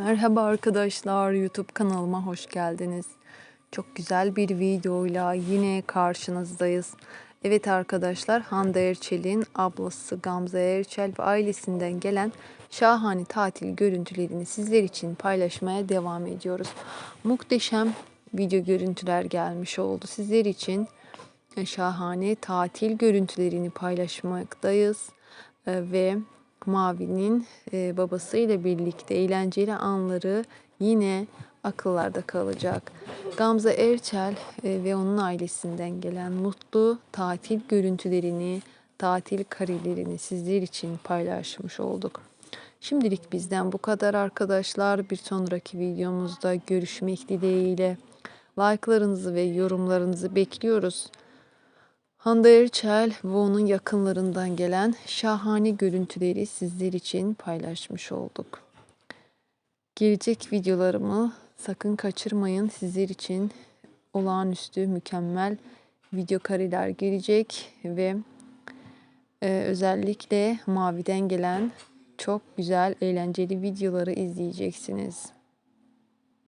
Merhaba arkadaşlar, YouTube kanalıma hoş geldiniz. Çok güzel bir videoyla yine karşınızdayız. Evet arkadaşlar, Hande Erçel'in ablası Gamze Erçel ve ailesinden gelen şahane tatil görüntülerini sizler için paylaşmaya devam ediyoruz. Muhteşem video görüntüler gelmiş oldu sizler için. Şahane tatil görüntülerini paylaşmaktayız E, ve Mavi'nin e, babasıyla birlikte eğlenceli anları yine akıllarda kalacak. Gamze Erçel e, ve onun ailesinden gelen mutlu tatil görüntülerini, tatil karelerini sizler için paylaşmış olduk. Şimdilik bizden bu kadar arkadaşlar. Bir sonraki videomuzda görüşmek dileğiyle. Like'larınızı ve yorumlarınızı bekliyoruz. Hande Erçel ve onun yakınlarından gelen şahane görüntüleri sizler için paylaşmış olduk. Gelecek videolarımı sakın kaçırmayın. Sizler için olağanüstü mükemmel video kareler gelecek ve e, özellikle Mavi'den gelen çok güzel eğlenceli videoları izleyeceksiniz.